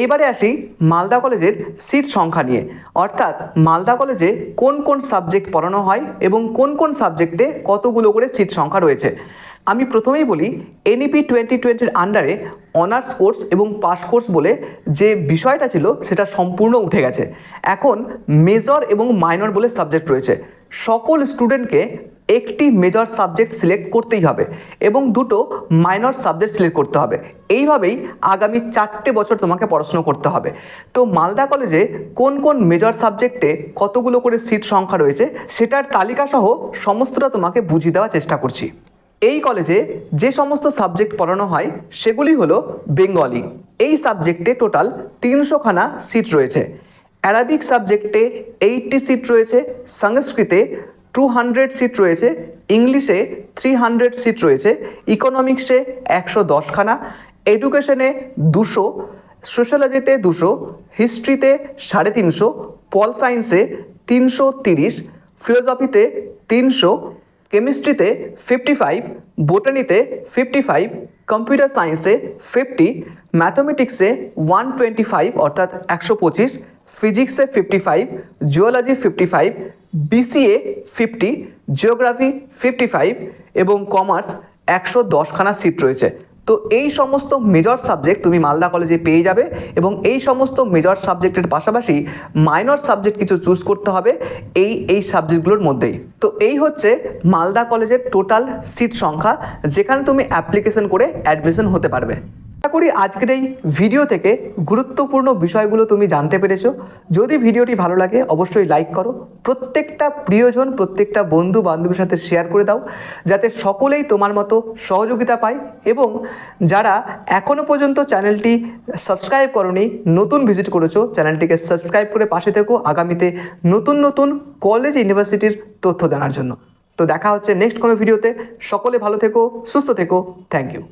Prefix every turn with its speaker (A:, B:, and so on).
A: এইবারে আসি মালদা কলেজের সিট সংখ্যা নিয়ে। অর্থাৎ মালদা কলেজে কোন কোন সাবজেক্ট পড়ানো হয় এবং কোন কোন সাবজেক্টে কতগুলো করে সিট সংখ্যা রয়েছে? আমি প্রথমেই বলি এনইপি টোয়েন্টি টোয়েন্টির আন্ডারে অনার্স কোর্স এবং পাস কোর্স বলে যে বিষয়টা ছিল সেটা সম্পূর্ণ উঠে গেছে। এখন মেজর এবং মাইনর বলে সাবজেক্ট রয়েছে। সকল স্টুডেন্টকে একটি মেজর সাবজেক্ট সিলেক্ট করতেই হবে এবং দুটো মাইনর সাবজেক্ট সিলেক্ট করতে হবে। এইভাবেই আগামী চারটে বছর তোমাকে পড়াশুনো করতে হবে। তো মালদা কলেজে কোন কোন মেজর সাবজেক্টে কতগুলো করে সিট সংখ্যা রয়েছে সেটার তালিকা সহ সমস্তটা তোমাকে বুঝিয়ে দেওয়ার চেষ্টা করছি। এই কলেজে যে সমস্ত সাবজেক্ট পড়ানো হয় সেগুলি হলো বেঙ্গলি। এই সাবজেক্টে টোটাল তিনশোখানা সিট রয়েছে। অ্যারাবিক সাবজেক্টে এইটটি সিট রয়েছে, সংস্কৃতে টু হান্ড্রেড সিট রয়েছে ইংলিশে থ্রি হান্ড্রেড সিট রয়েছে ইকোনমিক্সে একশো দশখানা এডুকেশনে দুশো সোশ্যালজিতে দুশো হিস্ট্রিতে সাড়ে তিনশো পল সায়েন্সে তিনশো তিরিশ ফিলোসফিতে তিনশো কেমিস্ট্রিতে ফিফটি ফাইভ বোটানিতে ফিফটি ফাইভ কম্পিউটার সায়েন্সে ফিফটি ম্যাথমেটিক্সে ওয়ান টোয়েন্টি ফাইভ অর্থাৎ একশো পঁচিশ ফিজিক্সে fifty five geology fifty five BCA fifty geography fifty five এবং কমার্স একশো দশখানা সিট রয়েছে। তো এই সমস্ত মেজর সাবজেক্ট তুমি মালদা কলেজে পেয়ে যাবে এবং এই সমস্ত মেজর সাবজেক্টের পাশাপাশি মাইনর সাবজেক্ট কিছু চুজ করতে হবে এই এই সাবজেক্টগুলোর মধ্যেই। তো এই হচ্ছে মালদা কলেজের টোটাল সিট সংখ্যা, যেখানে তুমি অ্যাপ্লিকেশন করে অ্যাডমিশন হতে পারবে। আশা করি আজকের এই ভিডিও থেকে গুরুত্বপূর্ণ বিষয়গুলো তুমি জানতে পেরেছ। যদি ভিডিওটি ভালো লাগে, অবশ্যই লাইক করো। প্রত্যেকটা প্রিয়জন, প্রত্যেকটা বন্ধু বান্ধবীর সাথে শেয়ার করে দাও, যাতে সকলেই তোমার মতো সহযোগিতা পায় এবং যারা এখনও পর্যন্ত চ্যানেলটি সাবস্ক্রাইব করনি, নতুন ভিজিট করেছ চ্যানেলটিকে সাবস্ক্রাইব করে পাশে থেকো আগামীতে নতুন নতুন কলেজ ইউনিভার্সিটির তথ্য জানার জন্য। তো দেখা হচ্ছে নেক্সট কোনো ভিডিওতে সকলে ভালো থেকো, সুস্থ থেকো। Thank you